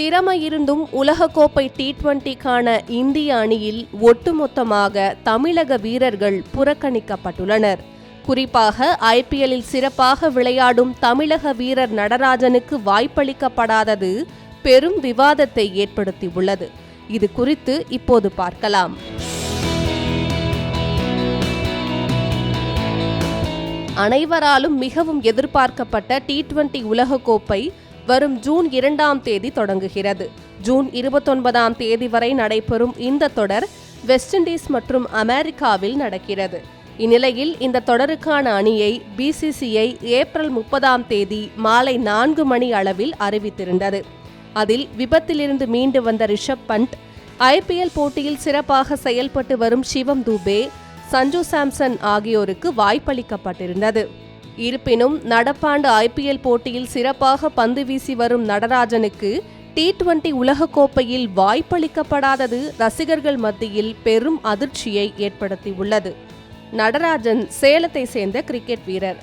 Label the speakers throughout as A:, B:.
A: திறமை இருந்தும் உலகக்கோப்பை டி டுவெண்டிக்கான இந்திய அணியில் ஒட்டுமொத்தமாக தமிழக வீரர்கள் புறக்கணிக்கப்பட்டுள்ளனர். குறிப்பாக ஐபிஎல்லில் சிறப்பாக விளையாடும் தமிழக வீரர் நடராஜனுக்கு வாய்ப்பளிக்கப்படாதது பெரும் விவாதத்தை ஏற்படுத்தியுள்ளது. இது குறித்து இப்போது பார்க்கலாம். அனைவராலும் மிகவும் எதிர்பார்க்கப்பட்ட டி டுவெண்டி உலகக்கோப்பை வரும் ஜூன் இரண்டாம் தேதி தொடங்குகிறது. ஜூன் இருபத்தொன்பதாம் தேதி வரை நடைபெறும் இந்த தொடர் வெஸ்ட் இண்டீஸ் மற்றும் அமெரிக்காவில் நடக்கிறது. இந்நிலையில் இந்த தொடருக்கான அணியை பிசிசிஐ ஏப்ரல் முப்பதாம் தேதி மாலை நான்கு மணி அளவில் அறிவித்திருந்தது. அதில் விபத்திலிருந்து மீண்டு வந்த ரிஷப் பண்ட் ஐபிஎல் போட்டியில் சிறப்பாக செயல்பட்டு வரும் சிவம் தூபே சஞ்சு சாம்சன் ஆகியோருக்கு வாய்ப்பளிக்கப்பட்டிருந்தது. இருப்பினும் நடப்பாண்டு ஐபிஎல் போட்டியில் சிறப்பாக பந்து வீசி வரும் நடராஜனுக்கு டி டுவெண்டி உலகக்கோப்பையில் வாய்ப்பளிக்கப்படாதது ரசிகர்கள் மத்தியில் பெரும் அதிர்ச்சியை ஏற்படுத்தியுள்ளது. நடராஜன் சேலத்தை சேர்ந்த கிரிக்கெட் வீரர்.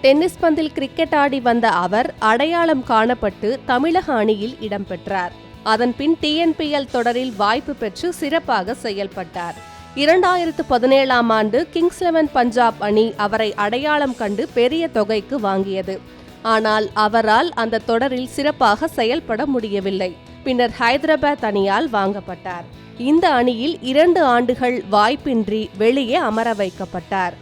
A: டென்னிஸ் பந்தில் கிரிக்கெட் ஆடி வந்த அவர் அடையாளம் காணப்பட்டு தமிழக அணியில் இடம்பெற்றார். அதன்பின் டிஎன்பிஎல் தொடரில் வாய்ப்பு பெற்று சிறப்பாக செயல்பட்டார். இரண்டாயிரத்து பதினேழாம் ஆண்டு கிங்ஸ் லெவன் பஞ்சாப் அணி அவரை அடையாளம் கண்டு பெரிய தொகைக்கு வாங்கியது. ஆனால் அவரால் அந்த தொடரில் சிறப்பாக செயல்பட முடியவில்லை. பின்னர் ஹைதராபாத் அணியால் வாங்கப்பட்டார். இந்த அணியில் இரண்டு ஆண்டுகள் வாய்ப்பின்றி வெளியே அமர வைக்கப்பட்டார்.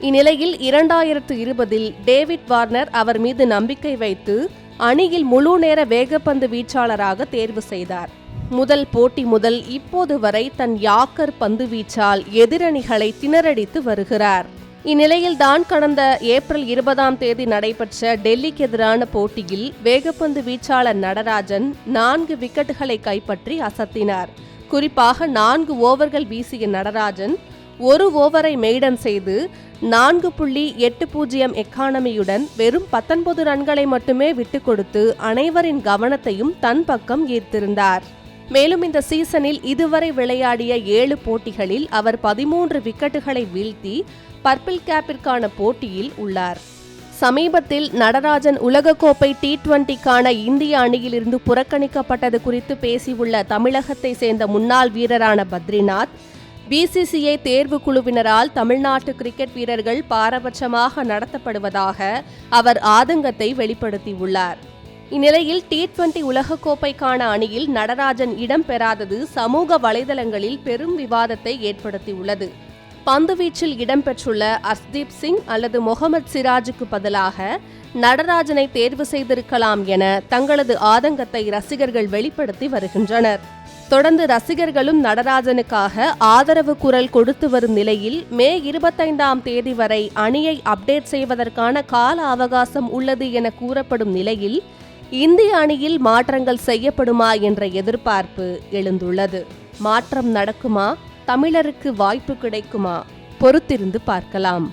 A: இந்நிலையில் இரண்டாயிரத்து இருபதில் டேவிட் வார்னர் அவர் மீது நம்பிக்கை வைத்து அணியில் முழு நேர வேகப்பந்து வீச்சாளராக தேர்வு செய்தார். முதல் போட்டி முதல் இப்போது வரை தன் யாக்கர் பந்து வீச்சால் எதிரணிகளை திணறடித்து வருகிறார். இந்நிலையில் தான் கடந்த ஏப்ரல் இருபதாம் தேதி நடைபெற்ற டெல்லிக்கு எதிரான போட்டியில் வேகப்பந்து வீச்சாளர் நடராஜன் நான்கு விக்கெட்டுகளை கைப்பற்றி அசத்தினார். குறிப்பாக நான்கு ஓவர்கள் வீசிய நடராஜன் ஒரு ஓவரை மெய்டன் செய்து நான்கு புள்ளி எட்டு பூஜ்ஜியம் எக்கானமியுடன் வெறும் பத்தொன்பது ரன்களை மட்டுமே விட்டுக் கொடுத்து அனைவரின் கவனத்தையும் தன் பக்கம் ஈர்த்திருந்தார். மேலும் இந்த சீசனில் இதுவரை விளையாடிய ஏழு போட்டிகளில் அவர் பதிமூன்று விக்கெட்டுகளை வீழ்த்தி பர்பிள் கேப்பிற்கான போட்டியில் உள்ளார். சமீபத்தில் நடராஜன் உலகக்கோப்பை டி டுவெண்டிக்கான இந்திய அணியிலிருந்து புறக்கணிக்கப்பட்டது குறித்து பேசியுள்ள தமிழகத்தை சேர்ந்த முன்னாள் வீரரான பத்ரிநாத் பிசிசிஐ தேர்வு குழுவினரால் தமிழ்நாட்டு கிரிக்கெட் வீரர்கள் பாரபட்சமாக நடத்தப்படுவதாக அவர் ஆதங்கத்தை வெளிப்படுத்தியுள்ளார். இந்நிலையில் டி டுவெண்டி உலகக்கோப்பைக்கான அணியில் நடராஜன் இடம்பெறாதது சமூக வலைதளங்களில் பெரும் விவாதத்தை ஏற்படுத்தியுள்ளது. பந்துவீச்சில் இடம்பெற்றுள்ள அஸ்தீப் சிங் அல்லது முகமது சிராஜுக்கு பதிலாக நடராஜனை தேர்வு செய்திருக்கலாம் என தங்களது ஆதங்கத்தை ரசிகர்கள் வெளிப்படுத்தி வருகின்றனர். தொடர்ந்து ரசிகர்களும் நடராஜனுக்காக ஆதரவு குரல் கொடுத்து வரும் நிலையில் மே இருபத்தைந்தாம் தேதி வரை அணியை அப்டேட் செய்வதற்கான கால அவகாசம் உள்ளது என கூறப்படும் நிலையில் இந்திய அணியில் மாற்றங்கள் செய்யப்படுமா என்ற எதிர்பார்ப்பு எழுந்துள்ளது. மாற்றம் நடக்குமா? தமிழருக்கு வாய்ப்பு கிடைக்குமா? பொறுத்திருந்து பார்க்கலாம்.